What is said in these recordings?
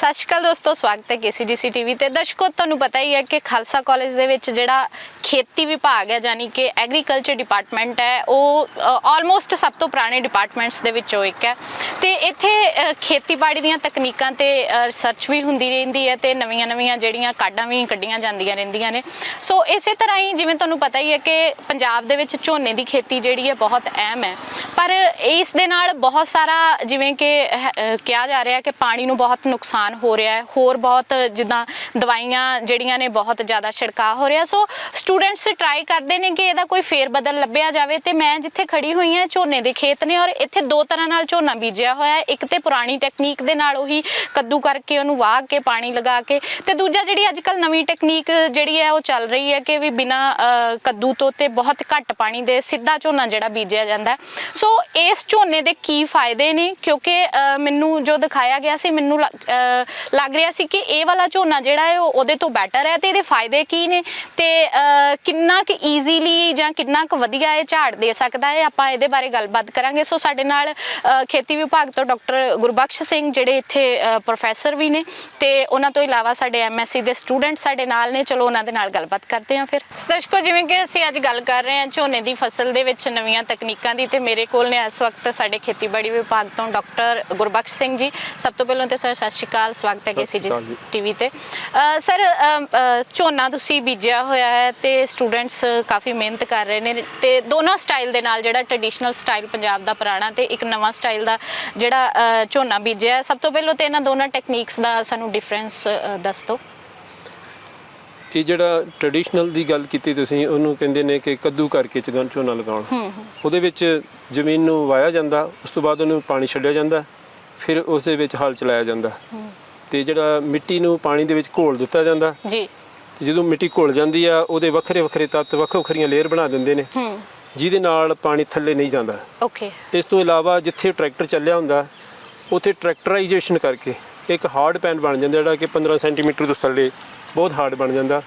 ਸਤਿ ਸ਼੍ਰੀ ਅਕਾਲ ਦੋਸਤੋ, ਸਵਾਗਤ ਹੈ ਕੇਸੀਡੀਸੀ ਟੀਵੀ ਤੇ। ਦਰਸ਼ਕੋ, ਤੁਹਾਨੂੰ ਪਤਾ ਹੀ ਹੈ ਕਿ ਖਾਲਸਾ ਕਾਲਜ ਦੇ ਵਿੱਚ ਜਿਹੜਾ ਖੇਤੀ ਵਿਭਾਗ ਹੈ ਯਾਨੀ ਕਿ ਐਗਰੀਕਲਚਰ ਡਿਪਾਰਟਮੈਂਟ ਹੈ, ਉਹ ਆਲਮੋਸਟ ਸਭ ਤੋਂ ਪੁਰਾਣੇ ਡਿਪਾਰਟਮੈਂਟਸ ਦੇ ਵਿੱਚੋਂ ਇੱਕ ਹੈ। ਤੇ ਇੱਥੇ ਖੇਤੀਬਾੜੀ ਦੀਆਂ ਤਕਨੀਕਾਂ ਤੇ ਰਿਸਰਚ ਵੀ ਹੁੰਦੀ ਰਹਿੰਦੀ ਹੈ ਤੇ ਨਵੀਆਂ-ਨਵੀਆਂ ਜਿਹੜੀਆਂ ਕਾਢਾਂ ਵੀ ਕੱਢੀਆਂ ਜਾਂਦੀਆਂ ਰਹਿੰਦੀਆਂ ਨੇ। ਸੋ ਇਸੇ ਤਰ੍ਹਾਂ ਹੀ ਜਿਵੇਂ ਤੁਹਾਨੂੰ ਪਤਾ ਹੀ ਹੈ ਕਿ ਪੰਜਾਬ ਦੇ ਵਿੱਚ ਝੋਨੇ ਦੀ ਖੇਤੀ ਜਿਹੜੀ ਹੈ, ਬਹੁਤ ਅਹਿਮ ਹੈ। ਪਰ ਇਸ ਦੇ ਨਾਲ ਬਹੁਤ ਸਾਰਾ ਜਿਵੇਂ ਕਿ, ਹੈ- ਕਿਹਾ ਜਾ ਰਿਹਾ ਕਿ ਪਾਣੀ ਨੂੰ ਬਹੁਤ ਨੁਕਸਾਨ ਹੋ ਰਿਹਾ ਹੈ। ਹੋਰ ਬਹੁਤ ਜਿੱਦਾਂ ਦਵਾਈਆਂ ਜਿਹੜੀਆਂ ਨੇ ਬਹੁਤ ਜ਼ਿਆਦਾ ਛਿੜਕਾਅ ਹੋ ਰਿਹਾ। ਸੋ ਸਟੂਡੈਂਟਸ ਟਰਾਈ ਕਰਦੇ ਨੇ ਕਿ ਇਹਦਾ ਕੋਈ ਫੇਰ ਬਦਲ ਲੱਭਿਆ ਜਾਵੇ ਤੇ ਮੈਂ ਜਿੱਥੇ ਖੜੀ ਹੋਈ ਹਾਂ, ਝੋਨੇ ਦੇ ਖੇਤ ਨੇ ਔਰ ਇੱਥੇ ਦੋ ਤਰ੍ਹਾਂ ਨਾਲ ਝੋਨਾ ਬੀਜਿਆ ਹੋਇਆ ਹੈ। ਇੱਕ ਤੇ ਪੁਰਾਣੀ ਟੈਕਨੀਕ ਦੇ ਨਾਲ ਉਹੀ ਕੱਦੂ ਕਰਕੇ ਉਹਨੂੰ ਵਾਹ ਕੇ ਪਾਣੀ ਲਗਾ ਕੇ ਤੇ ਦੂਜਾ ਜਿਹੜੀ ਅੱਜ ਕੱਲ ਨਵੀਂ ਟੈਕਨੀਕ ਜਿਹੜੀ ਹੈ, ਉਹ ਚੱਲ ਰਹੀ ਹੈ ਕਿ ਵੀ ਬਿਨਾ ਕੱਦੂ ਤੋਂ ਤੇ ਬਹੁਤ ਘੱਟ ਪਾਣੀ ਦੇ ਸਿੱਧਾ ਝੋਨਾ ਜਿਹੜਾ ਬੀਜਿਆ ਜਾਂਦਾ ਸੋ ਇਸ ਝੋਨੇ ਦੇ ਕੀ ਫਾਇਦੇ ਨੇ? ਕਿਉਂਕਿ ਮੈਨੂੰ ਜੋ ਦਿਖਾਇਆ ਗਿਆ ਸੀ, ਮੈਨੂੰ ਲੱਗ- ਰਿਹਾ ਸੀ ਕਿ ਇਹ ਵਾਲਾ ਝੋਨਾ ਜਿਹੜਾ ਹੈ ਉਹ ਉਹਦੇ ਤੋਂ ਬੈਟਰ ਹੈ ਤੇ ਇਹਦੇ ਫਾਇਦੇ ਕੀ ਨੇ? ਤੇ ਕਿੰਨਾ ਕੁ ਈਜ਼ੀਲੀ ਜਾਂ ਕਿੰਨਾ ਕੁ ਵਧੀਆ ਇਹ ਝਾੜ ਦੇ ਸਕਦਾ ਹੈ? ਆਪਾਂ ਇਹਦੇ ਬਾਰੇ ਗੱਲਬਾਤ ਕਰਾਂਗੇ। ਸੋ ਸਾਡੇ ਨਾਲ ਖੇਤੀ ਵਿਭਾਗ ਤੋਂ ਡਾਕਟਰ ਗੁਰਬਖਸ਼ ਸਿੰਘ ਜਿਹੜੇ ਇੱਥੇ ਪ੍ਰੋਫੈਸਰ ਵੀ ਨੇ ਤੇ ਉਹਨਾਂ ਤੋਂ ਇਲਾਵਾ ਸਾਡੇ ਐਮਐਸਸੀ ਦੇ ਸਟੂਡੈਂਟ ਸਾਡੇ ਨਾਲ ਨੇ। ਚਲੋ ਉਹਨਾਂ ਦੇ ਨਾਲ ਗੱਲਬਾਤ ਕਰਦੇ ਹਾਂ ਫਿਰ। ਦਰਸ਼ਕੋ, ਜਿਵੇਂ ਕਿ ਅਸੀਂ ਅੱਜ ਗੱਲ ਕਰ ਰਹੇ ਹਾਂ ਝੋਨੇ ਦੀ ਫਸਲ ਦੇ ਵਿੱਚ ਨਵੀਆਂ ਤਕਨੀਕਾਂ ਦੀ ਤੇ ਮੇਰੇ ਕੋਲ ਨੇ ਇਸ ਵਕਤ ਸਾਡੇ ਖੇਤੀਬਾੜੀ ਵਿਭਾਗ ਤੋਂ ਡਾਕਟਰ ਗੁਰਬਖਸ਼ ਸਿੰਘ ਜੀ। ਸਭ ਤੋਂ ਪਹਿਲਾਂ ਤੇ ਸਰ, ਸਤਿ ਸ਼੍ਰੀ ਅਕਾਲ। ਸਵਾਗਤ ਹੈ ਕੇਸੀ ਅਕਾਲ ਜੀ। ਟੀਵੀ ਤੇ। ਸਰ ਝੋਨਾ ਤੁਸੀਂ ਬੀਜਿਆ ਹੋਇਆ ਹੈ ਤੇ ਸਟੂਡੈਂਟਸ ਕਾਫੀ ਮਿਹਨਤ ਕਰ ਰਹੇ ਨੇ ਤੇ ਦੋਨਾਂ ਸਟਾਈਲ ਦੇ ਨਾਲ ਜਿਹੜਾ ਟ੍ਰੈਡੀਸ਼ਨਲ ਸਟਾਈਲ ਪੰਜਾਬ ਦਾ ਪੁਰਾਣਾ ਤੇ ਇੱਕ ਨਵਾਂ ਸਟਾਈਲ ਦਾ ਜਿਹੜਾ ਝੋਨਾ ਬੀਜਿਆ। ਸਭ ਤੋਂ ਪਹਿਲਾਂ ਤੇ ਇਹਨਾਂ ਦੋਨਾਂ ਟੈਕਨੀਕਸ ਦਾ ਸਾਨੂੰ ਡਿਫਰੈਂਸ ਦੱਸ ਦਿਓ ਇਹ ਜਿਹੜਾ ਟ੍ਰੈਡੀਸ਼ਨਲ ਦੀ ਗੱਲ ਕੀਤੀ ਤੁਸੀਂ ਉਹਨੂੰ ਕਹਿੰਦੇ ਨੇ ਕਿ ਕੱਦੂ ਕਰਕੇ ਚਗਨ ਝੋਨਾ ਲਗਾਉਣ। ਉਹਦੇ ਵਿੱਚ ਜ਼ਮੀਨ ਨੂੰ ਵਾਇਆ ਜਾਂਦਾ ਉਸ ਤੋਂ ਬਾਅਦ ਉਹਨੂੰ ਪਾਣੀ ਛੱਡਿਆ ਜਾਂਦਾ ਫਿਰ ਉਸ ਦੇ ਵਿੱਚ ਹਲ ਚਲਾਇਆ ਜਾਂਦਾ। ਤੇ ਜਿਹੜਾ ਮਿੱਟੀ ਨੂੰ ਪਾਣੀ ਦੇ ਵਿੱਚ ਘੋਲ ਦਿੱਤਾ ਜਾਂਦਾ। ਜੀ। ਤੇ ਜਦੋਂ ਮਿੱਟੀ ਘੁਲ ਜਾਂਦੀ ਆ ਉਹਦੇ ਵੱਖਰੇ ਵੱਖਰੇ ਤੱਤ ਵੱਖ ਵੱਖਰੀਆਂ ਲੇਅਰ ਬਣਾ ਦਿੰਦੇ ਨੇ। ਹੂੰ। ਜਿਹਦੇ ਨਾਲ ਪਾਣੀ ਥੱਲੇ ਨਹੀਂ ਜਾਂਦਾ। ਓਕੇ। ਇਸ ਤੋਂ ਇਲਾਵਾ ਜਿੱਥੇ ਟਰੈਕਟਰ ਚੱਲਿਆ ਹੁੰਦਾ ਉੱਥੇ ਟਰੈਕਟਰਾਈਜੇਸ਼ਨ ਕਰਕੇ ਇੱਕ ਹਾਰਡ ਪੈਨ ਬਣ ਜਾਂਦਾ ਜਿਹੜਾ ਕਿ 15 ਸੈਂਟੀਮੀਟਰ ਤੋਂ ਥੱਲੇ ਬਹੁਤ ਹਾਰਡ ਬਣ ਜਾਂਦਾ।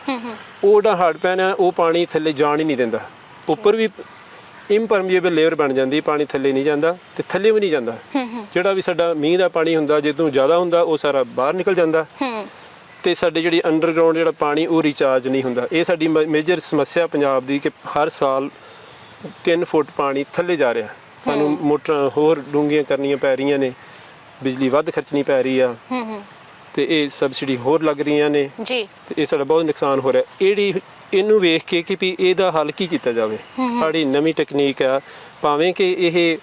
ਉਹ ਜਿਹੜਾ ਹਾਰਡ ਪੈਨ ਹੈ ਉਹ ਪਾਣੀ ਥੱਲੇ ਜਾਣ ਹੀ ਨਹੀਂ ਦਿੰਦਾ। ਉੱਪਰ ਵੀ ਇੰਪਰਮੀਏਬਲ ਲੇਅਰ ਬਣ ਜਾਂਦੀ ਪਾਣੀ ਥੱਲੇ ਨਹੀਂ ਜਾਂਦਾ ਤੇ ਥੱਲੇ ਵੀ ਨਹੀਂ ਜਾਂਦਾ। ਜਿਹੜਾ ਵੀ ਸਾਡਾ ਮੀਂਹ ਦਾ ਪਾਣੀ ਹੁੰਦਾ ਜਦੋਂ ਜ਼ਿਆਦਾ ਹੁੰਦਾ ਉਹ ਸਾਰਾ ਬਾਹਰ ਨਿਕਲ ਜਾਂਦਾ। ਤੇ ਸਾਡੇ ਜਿਹੜੀ ਅੰਡਰਗਰਾਉਂਡ ਜਿਹੜਾ ਪਾਣੀ ਉਹ ਰੀਚਾਰਜ ਨਹੀਂ ਹੁੰਦਾ। ਇਹ ਸਾਡੀ ਮੇਜਰ ਸਮੱਸਿਆ ਪੰਜਾਬ ਦੀ ਕਿ ਹਰ ਸਾਲ 3 ਫੁੱਟ ਪਾਣੀ ਥੱਲੇ ਜਾ ਰਿਹਾ। ਸਾਨੂੰ ਮੋਟਰਾਂ ਹੋਰ ਡੂੰਘੀਆਂ ਕਰਨੀਆਂ ਪੈ ਰਹੀਆਂ ਨੇ ਬਿਜਲੀ ਵੱਧ ਖਰਚਣੀ ਪੈ ਰਹੀ ਆ। ਤੇ ਇਹ ਸਬਸਿਡੀ ਹੋਰ ਲੱਗ ਰਹੀਆਂ ਨੇ। ਜੀ। ਤੇ ਇਹ ਸਾਡਾ ਬਹੁਤ ਨੁਕਸਾਨ ਹੋ ਰਿਹਾ। ਇਹੜੀ ਇਹਨੂੰ ਵੇਖ ਕੇ ਕਿ ਵੀ ਇਹਦਾ ਹੱਲ ਕੀ ਕੀਤਾ ਜਾਵੇ। ਸਾਡੀ ਨਵੀਂ ਟੈਕਨੀਕ ਆ। ਭਾਵੇਂ ਕਿ ਇਹ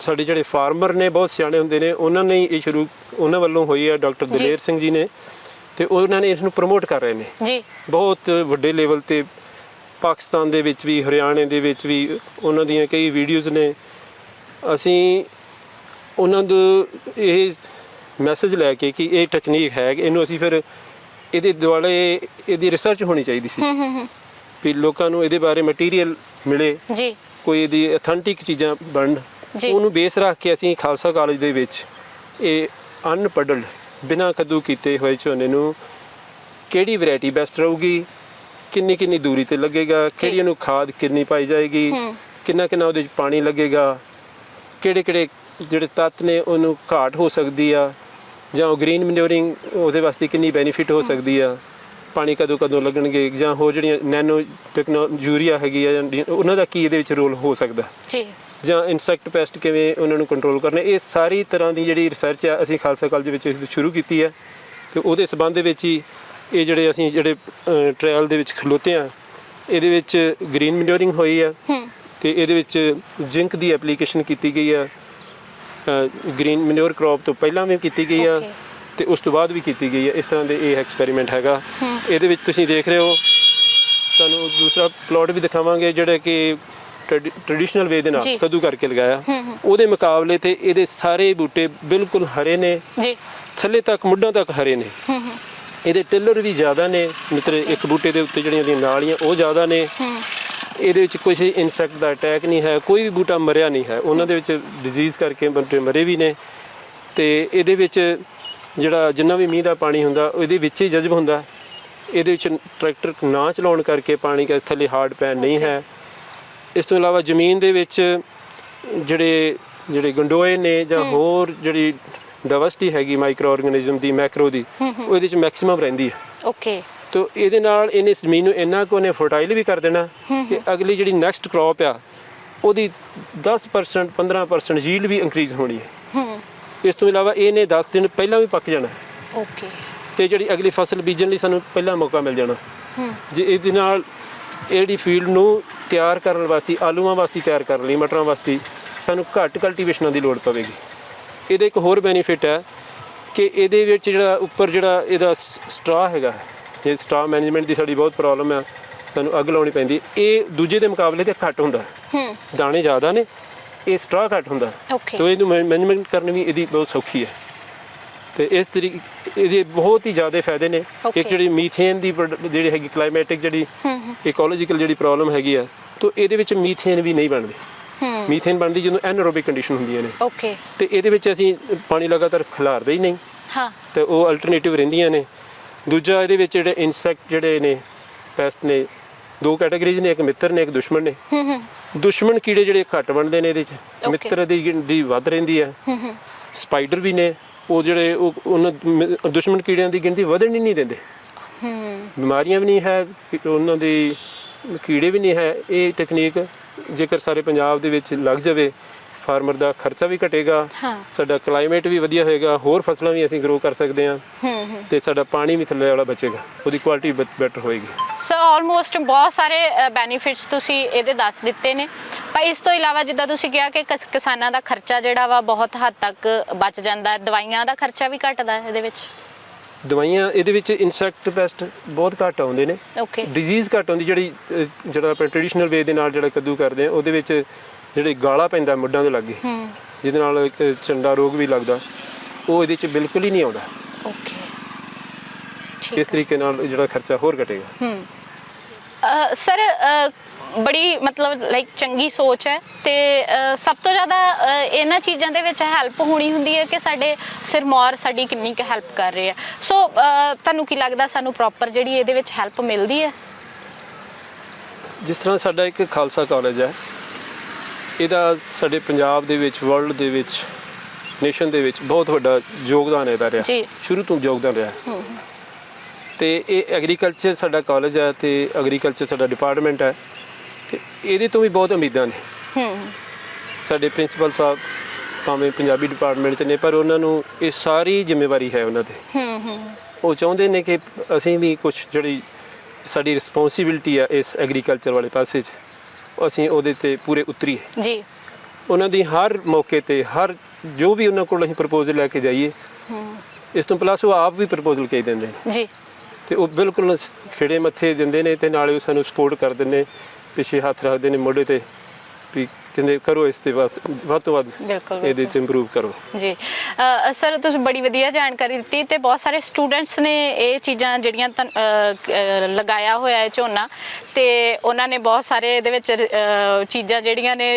ਸਾਡੇ ਜਿਹੜੇ ਫਾਰਮਰ ਨੇ ਬਹੁਤ ਸਿਆਣੇ ਹੁੰਦੇ ਨੇ ਉਹਨਾਂ ਨੇ ਇਹ ਸ਼ੁਰੂ ਉਹਨਾਂ ਵੱਲੋਂ ਹੋਈ ਆ ਡਾਕਟਰ ਦਲੇਰ ਸਿੰਘ ਜੀ ਨੇ ਤੇ ਉਹਨਾਂ ਨੇ ਇਸ ਨੂੰ ਪ੍ਰਮੋਟ ਕਰ ਰਹੇ ਨੇ। ਜੀ। ਬਹੁਤ ਵੱਡੇ ਲੈਵਲ ਤੇ ਪਾਕਿਸਤਾਨ ਦੇ ਵਿੱਚ ਵੀ ਹਰਿਆਣੇ ਦੇ ਵਿੱਚ ਵੀ ਉਹਨਾਂ ਦੀਆਂ ਕਈ ਵੀਡੀਓਜ਼ ਨੇ। ਅਸੀਂ ਉਹਨਾਂ ਨੂੰ ਇਹ ਮੈਸੇਜ ਲੈ ਕੇ ਕਿ ਇਹ ਟੈਕਨੀਕ ਹੈ ਇਹਨੂੰ ਅਸੀਂ ਫਿਰ ਇਹਦੇ ਦੁਆਲੇ ਇਹਦੀ ਰਿਸਰਚ ਹੋਣੀ ਚਾਹੀਦੀ ਸੀ। ਹੂੰ ਹੂੰ ਵੀ ਲੋਕਾਂ ਨੂੰ ਇਹਦੇ ਬਾਰੇ ਮਟੀਰੀਅਲ ਮਿਲੇ। ਜੀ। ਕੋਈ ਇਹਦੀ ਅਥੈਂਟਿਕ ਚੀਜ਼ਾਂ ਬਣਨ। ਜੀ। ਉਹਨੂੰ ਬੇਸ ਰੱਖ ਕੇ ਅਸੀਂ ਖਾਲਸਾ ਕਾਲਜ ਦੇ ਵਿੱਚ ਇਹ ਅਨਪੜਲ ਬਿਨਾਂ ਕਦੂ ਕੀਤੇ ਹੋਏ ਝੋਨੇ ਨੂੰ ਕਿਹੜੀ ਵੈਰਾਈਟੀ ਬੈਸਟ ਰਹੂਗੀ? ਕਿੰਨੀ ਕਿੰਨੀ ਦੂਰੀ ਤੇ ਲੱਗੇਗਾ? ਕਿਹੜੀ ਇਹਨੂੰ ਖਾਦ ਕਿੰਨੀ ਪਾਈ ਜਾਏਗੀ। ਕਿੰਨਾ ਕਿੰਨਾ ਉਹਦੇ ਵਿੱਚ ਪਾਣੀ ਲੱਗੇਗਾ? ਕਿਹੜੇ ਕਿਹੜੇ ਜਿਹੜੇ ਤੱਤ ਨੇ ਉਹਨੂੰ ਘਾਟ ਹੋ ਸਕਦੀ ਆ? ਜਾਂ ਉਹ ਗ੍ਰੀਨ ਮੈਨੂਰਿੰਗ ਉਹਦੇ ਵਾਸਤੇ ਕਿੰਨੀ ਬੈਨੀਫਿਟ ਹੋ ਸਕਦੀ ਆ? ਪਾਣੀ ਕਦੋਂ ਕਦੋਂ ਲੱਗਣਗੇ? ਜਾਂ ਹੋਰ ਜਿਹੜੀਆਂ ਨੈਨੋ ਟੈਕਨੋਲੋਜੀ ਯੂਰੀਆ ਹੈਗੀ ਆ ਉਹਨਾਂ ਦਾ ਕੀ ਇਹਦੇ ਵਿੱਚ ਰੋਲ ਹੋ ਸਕਦਾ? ਜੀ। ਜਾਂ ਇਨਸੈਕਟ ਪੈਸਟ ਕਿਵੇਂ ਉਹਨਾਂ ਨੂੰ ਕੰਟਰੋਲ ਕਰਨਾ? ਇਹ ਸਾਰੀ ਤਰ੍ਹਾਂ ਦੀ ਜਿਹੜੀ ਰਿਸਰਚ ਆ ਅਸੀਂ ਖਾਲਸਾ ਕਾਲਜ ਵਿੱਚ ਇਸ ਨੂੰ ਸ਼ੁਰੂ ਕੀਤੀ ਹੈ ਤੇ ਉਹਦੇ ਸਬੰਧ ਦੇ ਵਿੱਚ ਹੀ ਇਹ ਜਿਹੜੇ ਅਸੀਂ ਜਿਹੜੇ ਟ੍ਰਾਇਲ ਦੇ ਵਿੱਚ ਖਲੋਤੇ ਆ ਇਹਦੇ ਵਿੱਚ ਗ੍ਰੀਨ ਮੈਨੂਰਿੰਗ ਹੋਈ ਆ। ਹੂੰ। ਤੇ ਇਹਦੇ ਵਿੱਚ ਜਿੰਕ ਦੀ ਐਪਲੀਕੇਸ਼ਨ ਕੀਤੀ ਗਈ ਆ। ਗ੍ਰੀਨ ਮੈਨੂਰ ਕ੍ਰੌਪ ਤੋਂ ਪਹਿਲਾਂ ਵੀ ਕੀਤੀ ਗਈ ਆ. ਤੇ ਉਸ ਤੋਂ ਬਾਅਦ ਵੀ ਕੀਤੀ ਗਈ ਆ। ਇਸ ਤਰ੍ਹਾਂ ਦੇ ਇਹ ਐਕਸਪੈਰੀਮੈਂਟ ਹੈਗਾ। ਇਹਦੇ ਵਿੱਚ ਤੁਸੀਂ ਦੇਖ ਰਹੇ ਹੋ ਤੁਹਾਨੂੰ ਦੂਸਰਾ ਪਲਾਟ ਵੀ ਦਿਖਾਵਾਂਗੇ ਜਿਹੜਾ ਕਿ ਟ੍ਰੈਡੀਸ਼ਨਲ ਵੇ ਦੇ। ਨਾਲ ਕਦੂ ਕਰਕੇ ਲਗਾਇਆ। ਉਹਦੇ ਮੁਕਾਬਲੇ ਤੇ ਇਹਦੇ ਸਾਰੇ ਬੂਟੇ ਬਿਲਕੁਲ ਹਰੇ ਨੇ। ਜੀ। ਥੱਲੇ ਤੱਕ ਮੁੱਢਾਂ ਤੱਕ ਹਰੇ ਨੇ। ਇਹਦੇ ਟਿਲਰ ਵੀ ਜ਼ਿਆਦਾ ਨੇ। ਮਤਲਬ ਇੱਕ ਬੂਟੇ ਦੇ ਉੱਤੇ ਜਿਹੜੀਆਂ ਉਹਦੀਆਂ ਨਾਲੀਆਂ ਉਹ ਜ਼ਿਆਦਾ ਨੇ। ਇਹਦੇ ਵਿੱਚ ਕੋਈ ਇਨਸੈਕਟ ਦਾ ਅਟੈਕ ਨਹੀਂ ਹੈ ਕੋਈ ਵੀ ਬੂਟਾ ਮਰਿਆ ਨਹੀਂ ਹੈ। ਉਹਨਾਂ ਦੇ ਵਿੱਚ ਡਿਜ਼ੀਜ਼ ਕਰਕੇ ਬੂਟੇ ਮਰੇ ਵੀ ਨੇ ਤੇ ਇਹਦੇ ਵਿੱਚ ਜਿਹੜਾ ਜਿੰਨਾ ਵੀ ਮੀਂਹ ਦਾ ਪਾਣੀ ਹੁੰਦਾ ਇਹਦੇ ਵਿੱਚ ਹੀ ਜਜ਼ਬ ਹੁੰਦਾ। ਇਹਦੇ ਵਿੱਚ ਟਰੈਕਟਰ ਨਾ ਚਲਾਉਣ ਕਰਕੇ ਪਾਣੀ ਕੇ ਥੱਲੇ ਹਾਰਡ ਪੈਨ ਨਹੀਂ ਹੈ। ਇਸ ਤੋਂ ਇਲਾਵਾ ਜ਼ਮੀਨ ਦੇ ਵਿੱਚ ਜਿਹੜੇ ਜਿਹੜੇ ਗੰਡੋਏ ਨੇ ਜਾਂ ਹੋਰ ਜਿਹੜੀ ਡਾਇਵਰਸਿਟੀ ਹੈਗੀ ਮਾਈਕਰੋ ਆਰਗੇਨਿਜ਼ਮ ਦੀ ਮੈਕਰੋ ਦੀ ਉਹ ਇਹਦੇ ਚ ਮੈਕਸਿਮਮ ਰਹਿੰਦੀ ਹੈ। ਓਕੇ ਤੋ ਇਹਦੇ ਨਾਲ ਇਹਨੇ ਜ਼ਮੀਨ ਨੂੰ ਇੰਨਾ ਕੁ ਨੇ ਫਰਟਾਈਲ ਵੀ ਕਰ ਦੇਣਾ ਕਿ ਅਗਲੀ ਜਿਹੜੀ ਨੈਕਸਟ ਕ੍ਰੌਪ ਆ ਉਹਦੀ 10% 15% ਯੀਲਡ ਵੀ ਇਨਕਰੀਜ਼ ਹੋਣੀ ਹੈ। ਹੂੰ। ਇਸ ਤੋਂ ਇਲਾਵਾ ਇਹਨੇ 10 ਦਿਨ ਪਹਿਲਾਂ ਵੀ ਪੱਕ ਜਾਣਾ। ਓਕੇ ਤੇ ਜਿਹੜੀ ਅਗਲੀ ਫਸਲ ਬੀਜਣ ਲਈ ਸਾਨੂੰ ਪਹਿਲਾਂ ਮੌਕਾ ਮਿਲ ਜਾਣਾ। ਹੂੰ। ਜੇ ਇਹਦੇ ਨਾਲ ਇਹ ਜਿਹੜੀ ਫੀਲਡ ਨੂੰ ਤਿਆਰ ਕਰਨ ਵਾਸਤੇ ਆਲੂਆਂ ਵਾਸਤੇ ਤਿਆਰ ਕਰਨ ਲਈ ਮਟਰਾਂ ਵਾਸਤੇ ਸਾਨੂੰ ਘੱਟ ਕਲਟੀਵੇਸ਼ਨਾਂ ਦੀ ਲੋੜ ਪਵੇਗੀ। ਇਹਦਾ ਇੱਕ ਹੋਰ ਬੈਨੀਫਿਟ ਹੈ ਕਿ ਇਹਦੇ ਵਿੱਚ ਜਿਹੜਾ ਉੱਪਰ ਜਿਹੜਾ ਇਹਦਾ ਸਟਰਾ ਹੈਗਾ ਇਹ ਸਟਰਾ ਮੈਨੇਜਮੈਂਟ ਦੀ ਸਾਡੀ ਬਹੁਤ ਪ੍ਰੋਬਲਮ ਹੈ ਸਾਨੂੰ ਅੱਗ ਲਾਉਣੀ ਪੈਂਦੀ। ਇਹ ਦੂਜੇ ਦੇ ਮੁਕਾਬਲੇ ਤੇ ਘੱਟ ਹੁੰਦਾ। ਹੂੰ। ਦਾਣੇ ਜ਼ਿਆਦਾ ਨੇ ਇਹ ਸਟਰਾ ਘੱਟ ਹੁੰਦਾ। ਓਕੇ ਤੋ ਇਹਨੂੰ ਮੈਨੇਜਮੈਂਟ ਕਰਨੀ ਵੀ ਇਹਦੀ ਬਹੁਤ ਸੌਖੀ ਹੈ। ਤੇ ਇਸ ਤਰੀਕੇ ਇਹਦੇ ਬਹੁਤ ਹੀ ਜ਼ਿਆਦਾ ਫਾਇਦੇ ਨੇ. ਇੱਕ ਜਿਹੜੀ ਮੀਥੇਨ ਦੀ ਜਿਹੜੀ ਹੈਗੀ ਕਲਾਈਮੈਟਿਕ ਜਿਹੜੀ ਇਕੋਲੋਜੀਕਲ ਜਿਹੜੀ ਪ੍ਰੋਬਲਮ ਹੈਗੀ ਆ ਤੋ ਇਹਦੇ ਵਿੱਚ ਮੀਥੇਨ ਵੀ ਨਹੀਂ ਬਣਦੀ। ਮੀਥੇਨ ਬਣਦੀ ਜਦੋਂ ਐਨਰੋਬਿਕ ਕੰਡੀਸ਼ਨ ਹੁੰਦੀਆਂ ਨੇ। ਓਕੇ ਤੇ ਇਹਦੇ ਵਿੱਚ ਅਸੀਂ ਪਾਣੀ ਲਗਾਤਾਰ ਖਿਲਾਰਦੇ ਹੀ ਨਹੀਂ। ਹਾਂ। ਤੇ ਉਹ ਅਲਟਰਨੇਟਿਵ ਰਹਿੰਦੀਆਂ ਨੇ। ਦੂਜਾ ਇਹਦੇ ਵਿੱਚ ਜਿਹੜੇ ਇਨਸੈਕਟ ਜਿਹੜੇ ਨੇ ਪੈਸਟ ਨੇ ਦੋ ਕੈਟਾਗਰੀਜ਼ ਨੇ ਇੱਕ ਮਿੱਤਰ ਨੇ ਇੱਕ ਦੁਸ਼ਮਣ ਨੇ। ਹੂੰ ਹੂੰ। ਦੁਸ਼ਮਣ ਕੀੜੇ ਜਿਹੜੇ ਘੱਟ ਬਣਦੇ ਨੇ ਇਹਦੇ ਚ. ਮਿੱਤਰ ਦੀ ਗਿਣਤੀ ਵੱਧ ਰਹਿੰਦੀ ਹੈ। ਹੂੰ ਹੂੰ। ਸਪਾਈਡਰ ਵੀ ਨੇ ਉਹ ਜਿਹੜੇ ਉਹ ਉਹਨਾਂ ਦੁਸ਼ਮਣ ਕੀੜਿਆਂ ਦੀ ਗਿਣਤੀ ਵਧਣ ਹੀ ਨਹੀਂ ਦਿੰਦੇ। ਹੂੰ। ਬਿਮਾਰੀਆਂ ਵੀ ਨਹੀਂ ਹੈ ਉਹਨਾਂ ਦੀ ਕੀੜੇ ਵੀ ਨਹੀਂ ਹੈ। ਇਹ ਟੈਕਨੀਕ ਜੇਕਰ ਸਾਰੇ ਪੰਜਾਬ ਦੇ ਵਿੱਚ ਲੱਗ ਜਾਵੇ ਫਾਰਮਰ ਦਾ ਖਰਚਾ ਵੀ ਘਟੇਗਾ। ਸਾਡਾ ਕਲਾਈਮੇਟ ਵੀ ਵਧੀਆ ਹੋਏਗਾ ਹੋਰ ਫਸਲਾਂ ਵੀ ਅਸੀਂ ਗਰੋ ਕਰ ਸਕਦੇ ਹਾਂ ਤੇ ਸਾਡਾ ਪਾਣੀ ਵੀ ਥੱਲੇ ਵਾਲਾ ਬਚੇਗਾ ਉਹਦੀ ਕੁਆਲਿਟੀ ਬੈਟਰ ਹੋਏਗੀ। ਸੋ ਆਲਮੋਸਟ ਬਹੁਤ ਸਾਰੇ ਬੈਨੀਫਿਟਸ ਤੁਸੀਂ ਇਹਦੇ ਦੱਸ ਦਿੱਤੇ ਨੇ। ਪਰ ਇਸ ਤੋਂ ਇਲਾਵਾ ਜਿੱਦਾਂ ਤੁਸੀਂ ਕਿਹਾ ਕਿ ਕਿਸ- ਕਿਸਾਨਾਂ ਦਾ ਖਰਚਾ ਜਿਹੜਾ ਵਾ ਬਹੁਤ ਹੱਦ ਤੱਕ ਬਚ ਜਾਂਦਾ ਹੈ ਦਵਾਈਆਂ ਦਾ ਖਰਚਾ ਵੀ ਘਟਦਾ ਹੈ ਇਹਦੇ ਵਿੱਚ? ਦਵਾਈਆਂ ਇਹਦੇ ਵਿੱਚ ਇਨਸੈਕਟ ਪੈਸਟ ਬਹੁਤ ਘੱਟ ਆਉਂਦੇ ਨੇ। ਓਕੇ ਡਿਜ਼ੀਜ਼ ਘੱਟ ਹੁੰਦੀ ਜਿਹੜੀ ਜਿਹੜਾ ਆਪਾਂ ਟ੍ਰੈਡੀਸ਼ਨਲ ਵੇ ਦੇ ਨਾਲ ਜਿਹੜਾ ਕੱਦੂ ਕਰਦੇ ਆ ਉਹਦੇ ਵਿੱਚ ਜਿਹੜੇ ਗਾਲਾ ਪੈਂਦਾ ਮੁੱਢਾਂ ਦੇ ਲਾਗੇ ਹੂੰ। ਜਿਹਦੇ ਨਾਲ ਇੱਕ ਚੰਡਾ ਰੋਗ ਵੀ ਲੱਗਦਾ ਉਹ ਇਹਦੇ ਚ ਬਿਲਕੁਲ ਹੀ ਨਹੀਂ ਆਉਂਦਾ। ਓਕੇ। ਇਸ ਤਰੀਕੇ ਨਾਲ ਜਿਹੜਾ ਖਰਚਾ ਹੋਰ ਘਟੇਗਾ। ਹੂੰ। ਸਰ ਬੜੀ ਮਤਲਬ ਲਾਈਕ ਚੰਗੀ ਸੋਚ ਹੈ ਤੇ ਸਭ ਤੋਂ ਜ਼ਿਆਦਾ ਇਹਨਾਂ ਚੀਜ਼ਾਂ ਦੇ ਵਿੱਚ ਹੈਲਪ ਹੋਣੀ ਹੁੰਦੀ ਹੈ ਕਿ ਸਾਡੇ ਸਿਰਮੌਰ ਸਾਡੀ ਕਿੰਨੀ ਕੁ ਹੈਲਪ ਕਰ ਰਹੇ ਆ ਸੋ ਤੁਹਾਨੂੰ ਕੀ ਲੱਗਦਾ ਸਾਨੂੰ ਪ੍ਰੋਪਰ ਜਿਹੜੀ ਇਹਦੇ ਵਿੱਚ ਹੈਲਪ ਮਿਲਦੀ ਹੈ? ਜਿਸ ਤਰ੍ਹਾਂ ਸਾਡਾ ਇੱਕ ਖਾਲਸਾ ਕਾਲਜ ਹੈ ਇਹਦਾ ਸਾਡੇ ਪੰਜਾਬ ਦੇ ਵਿੱਚ ਵਰਲਡ ਦੇ ਵਿੱਚ ਨੇਸ਼ਨ ਦੇ ਵਿੱਚ ਬਹੁਤ ਵੱਡਾ ਯੋਗਦਾਨ ਹੈ ਇਹਦਾ ਰਿਹਾ। ਜੀ। ਸ਼ੁਰੂ ਤੋਂ ਯੋਗਦਾਨ ਰਿਹਾ। ਹੂੰ। ਤੇ ਇਹ ਐਗਰੀਕਲਚਰ ਸਾਡਾ ਕਾਲਜ ਹੈ ਤੇ ਐਗਰੀਕਲਚਰ ਸਾਡਾ ਡਿਪਾਰਟਮੈਂਟ ਹੈ। ਤੇ ਇਹਦੇ ਤੋਂ ਵੀ ਬਹੁਤ ਉਮੀਦਾਂ ਨੇ। ਹੂੰ। ਸਾਡੇ ਪ੍ਰਿੰਸੀਪਲ ਸਾਹਿਬ ਭਾਵੇਂ ਪੰਜਾਬੀ ਡਿਪਾਰਟਮੈਂਟ 'ਚ ਨੇ ਪਰ ਉਹਨਾਂ ਨੂੰ ਇਹ ਸਾਰੀ ਜ਼ਿੰਮੇਵਾਰੀ ਹੈ ਉਹਨਾਂ ਤੇ। ਹੂੰ ਹੂੰ। ਉਹ ਚਾਹੁੰਦੇ ਨੇ ਕਿ ਅਸੀਂ ਵੀ ਕੁਝ ਜਿਹੜੀ ਸਾਡੀ ਰਿਸਪੌਂਸਿਬਿਲਟੀ ਆ ਇਸ ਐਗਰੀਕਲਚਰ ਵਾਲੇ ਪਾਸੇ 'ਚ। ਅਸੀਂ ਉਹਦੇ ਤੇ ਪੂਰੇ ਉਤਰੀਏ ਜੀ। ਉਹਨਾਂ ਦੀ ਹਰ ਮੌਕੇ ਤੇ ਹਰ ਜੋ ਵੀ ਉਹਨਾਂ ਕੋਲ ਅਸੀਂ ਪ੍ਰਪੋਜ਼ਲ ਲੈ ਕੇ ਜਾਈਏ ਹੂੰ। ਇਸ ਤੋਂ ਪਲੱਸ ਉਹ ਆਪ ਵੀ ਪ੍ਰਪੋਜ਼ਲ ਕਹੀ ਦਿੰਦੇ ਨੇ। ਜੀ। ਤੇ ਉਹ ਬਿਲਕੁਲ ਖਿੜੇ ਮੱਥੇ ਦਿੰਦੇ ਨੇ ਤੇ ਨਾਲੇ ਉਹ ਸਾਨੂੰ ਸਪੋਰਟ ਕਰਦੇ ਨੇ ਪਿੱਛੇ ਹੱਥ ਰੱਖਦੇ ਨੇ ਮੋਢੇ ਤੇ ਵੀ ਕਹਿੰਦੇ ਕਰੋ ਇਸ ਤੇ ਵੱਧ ਤੋਂ ਵੱਧ ਬਿਲਕੁਲ, ਇਹਦੇ ਤੇ ਇੰਪਰੂਵ ਕਰੋ। ਜੀ। ਸਰ ਤੁਸੀਂ ਬੜੀ ਵਧੀਆ ਜਾਣਕਾਰੀ ਦਿੱਤੀ ਤੇ ਬਹੁਤ ਸਾਰੇ ਸਟੂਡੈਂਟਸ ਨੇ ਇਹ ਚੀਜ਼ਾਂ ਜਿਹੜੀਆਂ ਲਗਾਇਆ ਹੋਇਆ ਹੈ ਝੋਨਾ ਤੇ ਉਹਨਾਂ ਨੇ ਬਹੁਤ ਸਾਰੇ ਇਹਦੇ ਵਿੱਚ ਚੀਜ਼ਾਂ ਜਿਹੜੀਆਂ ਨੇ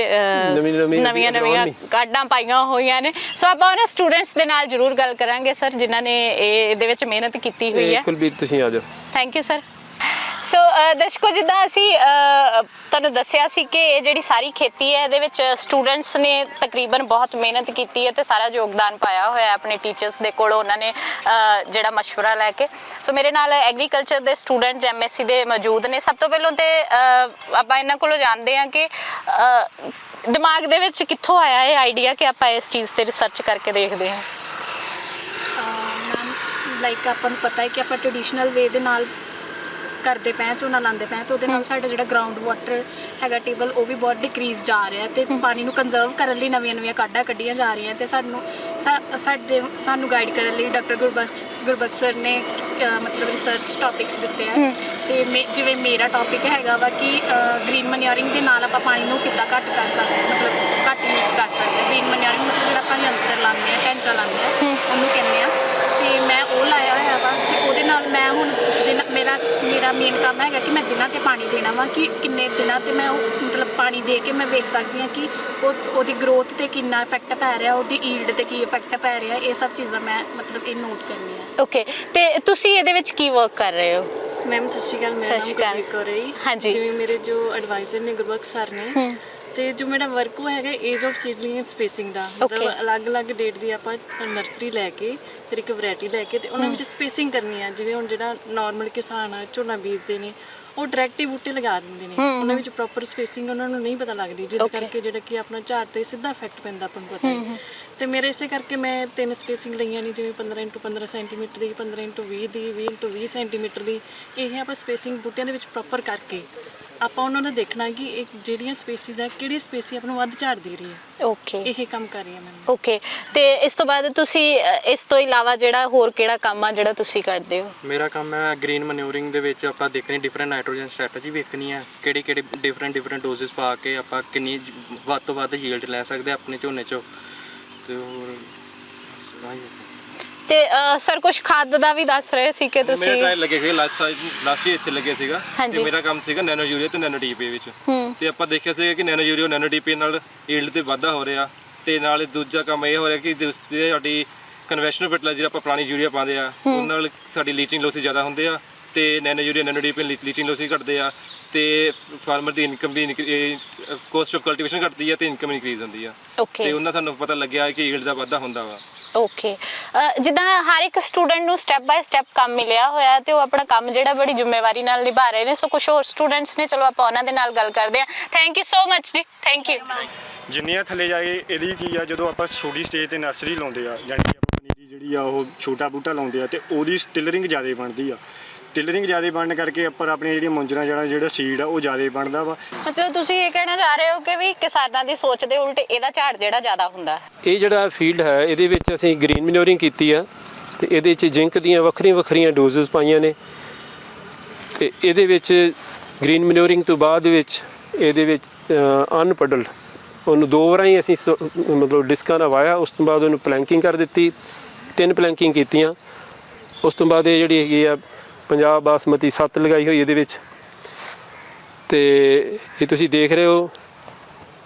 ਨਵੀਆਂ ਨਵੀਆਂ ਕਾਢਾਂ ਪਾਈਆਂ ਹੋਈਆਂ ਨੇ। ਸੋ ਆਪਾਂ ਉਹਨਾਂ ਸਟੂਡੈਂਟਸ ਦੇ ਨਾਲ ਜ਼ਰੂਰ ਗੱਲ ਕਰਾਂਗੇ ਸਰ ਜਿਨ੍ਹਾਂ ਨੇ ਇਹ ਇਹਦੇ ਵਿੱਚ ਮਿਹਨਤ ਕੀਤੀ ਹੋਈ ਹੈ। ਕੁਲਬੀਰ ਤੁਸੀਂ ਆ ਜਾਓ। Thank you sir so uh, uh, ਦਰਸ਼ਕੋ ਜਿੱਦਾਂ ਅਸੀਂ ਤੁਹਾਨੂੰ ਦੱਸਿਆ ਸੀ ਕਿ ਇਹ ਜਿਹੜੀ ਸਾਰੀ ਖੇਤੀ ਹੈ ਇਹਦੇ ਵਿੱਚ ਸਟੂਡੈਂਟਸ ਨੇ ਤਕਰੀਬਨ ਬਹੁਤ ਮਿਹਨਤ ਕੀਤੀ ਹੈ ਤੇ ਸਾਰਾ ਯੋਗਦਾਨ ਪਾਇਆ ਹੋਇਆ ਹੈ ਆਪਣੇ ਟੀਚਰਸ ਦੇ ਕੋਲ ਉਹਨਾਂ ਨੇ ਜਿਹੜਾ ਮਸ਼ਵਰਾ ਲੈ ਕੇ। ਸੋ ਮੇਰੇ ਨਾਲ ਐਗਰੀਕਲਚਰ ਦੇ ਸਟੂਡੈਂਟ ਐਮਐਸਸੀ ਦੇ ਮੌਜੂਦ ਨੇ। ਸਭ ਤੋਂ ਪਹਿਲਾਂ ਤੇ ਆਪਾਂ ਇਹਨਾਂ ਕੋਲੋਂ ਜਾਣਦੇ ਹਾਂ ਕਿ ਦਿਮਾਗ ਦੇ ਵਿੱਚ ਕਿੱਥੋਂ ਆਇਆ ਇਹ ਆਈਡੀਆ ਕਿ ਆਪਾਂ ਇਸ ਚੀਜ਼ ਤੇ ਰਿਸਰਚ ਕਰਕੇ ਦੇਖਦੇ ਹਾਂ? ਲਾਈਕ ਆਪਾਂ ਨੂੰ ਪਤਾ ਹੈ ਕਿ ਆਪਾਂ ਟ੍ਰੈਡੀਸ਼ਨਲ ਵੇ ਦੇ ਨਾਲ ਕਰਦੇ ਪਏ ਝੋਨਾ ਲਾਉਂਦੇ ਪਏ ਹਾਂ ਤੇ ਉਹਦੇ ਨਾਲ ਸਾਡਾ ਜਿਹੜਾ ਗਰਾਊਂਡ ਵਾਟਰ ਹੈਗਾ ਟੇਬਲ ਉਹ ਵੀ ਬਹੁਤ ਡਿਕਰੀਜ਼ ਜਾ ਰਿਹਾ ਤੇ ਪਾਣੀ ਨੂੰ ਕੰਜ਼ਰਵ ਕਰਨ ਲਈ ਨਵੀਆਂ ਨਵੀਆਂ ਕਾਢਾਂ ਕੱਢੀਆਂ ਜਾ ਰਹੀਆਂ ਤੇ ਸਾਨੂੰ ਸਾਡੇ ਸਾਨੂੰ ਗਾਈਡ ਕਰਨ ਲਈ ਡਾਕਟਰ ਗੁਰਬਖਸ਼ ਗੁਰਬਖਸ਼ ਸਰ ਨੇ ਮਤਲਬ ਰਿਸਰਚ ਟੌਪਿਕਸ ਦਿੱਤੇ ਆ ਤੇ ਜਿਵੇਂ ਮੇਰਾ ਟੌਪਿਕ ਹੈਗਾ ਵਾ ਕਿ ਗ੍ਰੀਨ ਮਨਿਓਰਿੰਗ ਦੇ ਨਾਲ ਆਪਾਂ ਪਾਣੀ ਨੂੰ ਕਿੱਦਾਂ ਘੱਟ ਕਰ ਸਕਦੇ ਮਤਲਬ ਘੱਟ ਯੂਜ਼ ਕਰ ਸਕਦੇ ਗ੍ਰੀਨ ਮਨਿਓਰਿੰਗ ਮਤਲਬ ਜਿਹੜਾ ਆਪਾਂ ਯੰਤਰ ਲਾਉਂਦੇ ਆ ਟੈਂਚਾ ਲਾਉਂਦੇ ਆ ਉਹਨੂੰ ਕਹਿੰਦੇ ਆ ਤੇ ਮੈਂ ਉਹ ਲਾਇਆ ਹੋਇਆ ਵਾ ਤੇ ਉਹਦੇ ਨਾਲ ਮੈਂ ਹੁਣ ਮੇਨ ਕੰਮ ਹੈਗਾ ਕਿ ਮੈਂ ਦਿਨਾਂ ਤੇ ਪਾਣੀ ਦੇਣਾ ਵਾ ਕਿ ਕਿੰਨੇ ਦਿਨਾਂ ਤੇ ਮੈਂ ਉਹ ਮਤਲਬ ਪਾਣੀ ਦੇ ਕੇ ਮੈਂ ਵੇਖ ਸਕਦੀ ਹਾਂ ਕਿ ਉਹ ਉਹਦੀ ਗਰੋਥ ਤੇ ਕਿੰਨਾ ਇਫੈਕਟ ਪੈ ਰਿਹਾ ਉਹਦੀ ਈਲਡ ਤੇ ਕੀ ਇਫੈਕਟ ਪੈ ਰਿਹਾ ਇਹ ਸਭ ਚੀਜ਼ਾਂ ਮੈਂ ਮਤਲਬ ਇਹ ਨੋਟ ਕਰਨੀ ਹੈ ਓਕੇ ਤੇ ਤੁਸੀਂ ਇਹਦੇ ਵਿੱਚ ਕੀ ਵਰਕ ਕਰ ਰਹੇ ਹੋ ਮੈਮ ਸਤਿ ਸ਼੍ਰੀ ਅਕਾਲ ਸਤਿ ਮੇਰਾ ਸ਼੍ਰੀ ਨਾਮ ਅਕਾਲ। ਹਾਂਜੀ। ਜਿਵੇਂ ਮੇਰੇ ਜੋ ਐਡਵਾਈਜ਼ਰ ਨੇ ਗੁਰਬਖਸ਼ ਸਰ ਨੇ ਤੇ ਜੋ ਮੇਰਾ ਵਰਕ ਉਹ ਹੈਗਾ age of seedling and spacing ਦਾ. ਮਤਲਬ ਅਲੱਗ-ਅਲੱਗ ਡੇਟ ਦੀ ਆਪਾਂ ਨਰਸਰੀ ਲੈ ਕੇ ਫਿਰ ਇੱਕ ਵੈਰਾਈਟੀ ਲੈ ਕੇ ਤੇ ਉਹਨਾਂ ਵਿੱਚ ਸਪੇਸਿੰਗ ਕਰਨੀ ਆ। ਜਿਵੇਂ ਹੁਣ ਜਿਹੜਾ ਨਾਰਮਲ ਕਿਸਾਨ ਆ ਝੋਨਾ ਬੀਜਦੇ ਨੇ ਉਹ ਡਾਇਰੈਕਟ ਹੀ ਬੂਟੇ ਲਗਾ ਦਿੰਦੇ ਨੇ। ਉਹਨਾਂ ਵਿੱਚ ਪ੍ਰੋਪਰ ਸਪੇਸਿੰਗ ਉਹਨਾਂ ਨੂੰ ਨਹੀਂ ਪਤਾ ਲੱਗਦੀ Okay. ਕਰਕੇ ਜਿਹੜਾ ਕਿ ਆਪਣਾ ਝਾੜ ਤੇ ਸਿੱਧਾ ਇਫੈਕਟ ਪੈਂਦਾ ਆਪਾਂ ਨੂੰ ਪਤਾ ਹੈ ਤੇ ਮੇਰੇ ਇਸੇ ਕਰਕੇ ਮੈਂ ਤਿੰਨ ਸਪੇਸਿੰਗ ਲਈਆਂ ਨੇ ਜਿਵੇਂ 15 ਇੰਟੂ 15 ਸੈਂਟੀਮੀਟਰ ਦੀ 15 ਇੰਟੂ 20 ਦੀ 20 ਇੰਟੂ 20 ਸੈਂਟੀਮੀਟਰ ਦੀ। ਇਹ ਆਪਾਂ ਸਪੇਸਿੰਗ ਬੂਟਿਆਂ ਦੇ ਵਿੱਚ ਪ੍ਰੋਪਰ ਕਰਕੇ ਆਪਾਂ ਉਹਨਾਂ ਦਾ ਦੇਖਣਾ ਕਿ ਇਹ ਜਿਹੜੀਆਂ ਸਪੇਸਿਸ ਆ ਕਿਹੜੀ ਸਪੇਸੀ ਆਪਾਂ ਨੂੰ ਵੱਧ ਝਾੜ ਦੇ ਰਹੀ ਹੈ। ਓਕੇ ਇਹ ਕੰਮ ਕਰ ਰਹੀ ਹਾਂ ਮੈਂ ਓਕੇ ਤੇ ਇਸ ਤੋਂ ਬਾਅਦ ਤੁਸੀਂ ਅ, ਇਸ ਤੋਂ ਇਲਾਵਾ ਜਿਹੜਾ ਹੋਰ ਕਿਹੜਾ ਕੰਮ ਆ ਜਿਹੜਾ ਤੁਸੀਂ ਕਰਦੇ ਹੋ? ਮੇਰਾ ਕੰਮ ਹੈ ਗ੍ਰੀਨ ਮਨਿਊਰਿੰਗ ਦੇ ਵਿੱਚ ਆਪਾਂ ਦੇਖਣੀ ਡਿਫਰੈਂਟ ਨਾਈਟ੍ਰੋਜਨ ਸਟ੍ਰੈਟਜੀ ਵੇਖਣੀ ਹੈ ਕਿਹੜੀ ਕਿਹੜੀ ਡਿਫਰੈਂਟ ਡਿਫਰੈਂਟ ਡੋਜ਼ਸ ਪਾ ਕੇ ਆਪਾਂ ਕਿੰਨੀ ਜ- ਵੱਧ ਤੋਂ ਵੱਧ ਯੀਲਡ ਲੈ ਸਕਦੇ ਹਾਂ ਆਪਣੇ ਝੋਨੇ ਚੋਂ। ਤੇ ਹੋਰ ਬਸ ਆਹੀ ਹੈ। ਤੇ ਸਰ ਕੁਝ ਖਾਦ ਦਾ ਵੀ ਦੱਸ ਰਹੇ ਸੀ ਕਿ ਮੇਰਾ ਤੁਸੀਂ ਟ੍ਰਾਇਲ ਲੱਗੇ ਸੀਗਾ ਲਾਸਟ ਲਾਸਟ ਇੱਥੇ ਲੱਗੇ ਸੀਗਾ। ਹਾਂਜੀ। ਤੇ ਮੇਰਾ ਕੰਮ ਸੀਗਾ ਨੈਨੋ ਯੂਰੀਆ ਤੇ ਨੈਨੋ ਡੀਪੀ ਵਿੱਚ। ਹੂੰ। ਤੇ ਆਪਾਂ ਦੇਖਿਆ ਸੀਗਾ ਕਿ ਨੈਨੋ ਯੂਰੀਆ ਨੈਨੋ ਡੀਪੀ ਨਾਲ ਯੀਲਡ ਤੇ ਵਾਧਾ ਹੋ ਰਿਹਾ। ਤੇ ਨਾਲ ਦੂਜਾ ਕੰਮ ਇਹ ਹੋ ਰਿਹਾ ਕਿ ਦੂਸ- ਜੇ ਸਾਡੀ ਕਨਵੈਨਸ਼ਨਲ ਫਰਟੀਲਾਈਜ਼ਰ ਆਪਾਂ ਪੁਰਾਣੀ ਯੂਰੀਆ ਪਾਉਂਦੇ ਆ ਉਹਨਾਂ ਨਾਲ ਸਾਡੀ ਲੀਚਿੰਗ ਲੋਸਿਸ ਜ਼ਿਆਦਾ ਹੁੰਦੇ ਆ। ਤੇ nano urea nano DP leaching losses ਘਟਦੇ ਆ। ਤੇ ਫਾਰਮਰ ਦੀ ਇਨਕਮ ਵੀ ਕੋਸਟ ਆਫ ਕਲਟੀਵੇਸ਼ਨ ਘਟਦੀ ਆ ਤੇ ਇਨਕਮ ਇਨਕਰੀਜ਼ ਹੁੰਦੀ ਆ। ਓਕੇ ਤੇ ਉਹਨਾਂ ਸਾਨੂੰ ਪਤਾ ਲੱਗਿਆ ਕਿ ਯੀਲਡ ਦਾ ਵਾਧਾ ਹੁੰਦਾ ਵਾ। ਓਕੇ ਜਿੱਦਾਂ ਹਰ ਇੱਕ ਸਟੂਡੈਂਟ ਨੂੰ ਸਟੈਪ ਬਾਈ ਸਟੈਪ ਕੰਮ ਮਿਲਿਆ ਹੋਇਆ ਹੈ ਤੇ ਉਹ ਆਪਣਾ ਕੰਮ ਜਿਹੜਾ ਬੜੀ ਜ਼ਿੰਮੇਵਾਰੀ ਨਾਲ ਨਿਭਾ ਰਹੇ ਨੇ। ਸੋ ਕੁਝ ਹੋਰ ਸਟੂਡੈਂਟਸ ਨੇ, ਚਲੋ ਆਪਾਂ ਉਹਨਾਂ ਦੇ ਨਾਲ ਗੱਲ ਕਰਦੇ ਹਾਂ। Thank you so much ji. Thank you ਜਿੰਨੀਆਂ ਥੱਲੇ ਜਾਏ ਇਹਦੀ ਕੀ ਆ, ਜਦੋਂ ਆਪਾਂ ਛੋਟੀ ਸਟੇਜ ਤੇ ਨਰਸਰੀ ਲਾਉਂਦੇ ਆ, ਯਾਨੀ ਕਿ ਆਪਾਂ ਪਨੀਰੀ ਜਿਹੜੀ ਆ, ਉਹ ਛੋਟਾ ਬੂਟਾ ਲਾਉਂਦੇ ਆ ਤੇ ਉਹਦੀ ਸਟਿਲਰਿੰਗ ਜ਼ਿਆਦਾ ਬਣਦੀ ਆ। ਟਿਲਰਿੰਗ ਜ਼ਿਆਦਾ ਬਣਨ ਕਰਕੇ ਆਪਾਂ ਆਪਣੀਆਂ ਜਿਹੜੀਆਂ ਮੁੰਜਰਾ ਜਿਹੜਾ ਜਿਹੜਾ ਸੀਡ ਆ ਉਹ ਜ਼ਿਆਦਾ ਬਣਦਾ ਵਾ। ਮਤਲਬ ਤੁਸੀਂ ਇਹ ਕਹਿਣਾ ਚਾਹ ਰਹੇ ਹੋ ਕਿ ਵੀ ਕਿਸਾਨਾਂ ਦੀ ਸੋਚ ਦੇ ਉਲਟ ਇਹਦਾ ਝਾੜ ਜਿਹੜਾ ਜ਼ਿਆਦਾ ਹੁੰਦਾ ਹੈ। ਇਹ ਜਿਹੜਾ ਫੀਲਡ ਹੈ ਇਹਦੇ ਵਿੱਚ ਅਸੀਂ ਗ੍ਰੀਨ ਮੈਨੂਰਿੰਗ ਕੀਤੀ ਆ ਤੇ ਇਹਦੇ 'ਚ ਜ਼ਿੰਕ ਦੀਆਂ ਵੱਖਰੀਆਂ ਵੱਖਰੀਆਂ ਡੋਜ਼ਸ ਪਾਈਆਂ ਨੇ। ਤੇ ਇਹਦੇ ਵਿੱਚ ਗ੍ਰੀਨ ਮੈਨੂਰਿੰਗ ਤੋਂ ਬਾਅਦ ਵਿੱਚ ਇਹਦੇ ਵਿੱਚ ਅਨਪਡਲ ਉਹਨੂੰ ਦੋ ਵਾਰਾਂ ਹੀ ਅਸੀਂ ਸ- ਮਤਲਬ ਡਿਸਕਾਂ ਨਾਲ ਵਾਇਆ ਉਸ ਤੋਂ ਬਾਅਦ ਉਹਨੂੰ ਪਲੈਂਕਿੰਗ ਕਰ ਦਿੱਤੀ ਤਿੰਨ ਪਲੈਂਕਿੰਗ ਕੀਤੀਆਂ। ਉਸ ਤੋਂ ਬਾਅਦ ਇਹ ਜਿਹੜੀ ਹੈਗੀ ਆ ਪੰਜਾਬ ਬਾਸਮਤੀ ਸੱਤ ਲਗਾਈ ਹੋਈ ਇਹਦੇ ਵਿੱਚ। ਤੇ ਇਹ ਤੁਸੀਂ ਦੇਖ ਰਹੇ ਹੋ,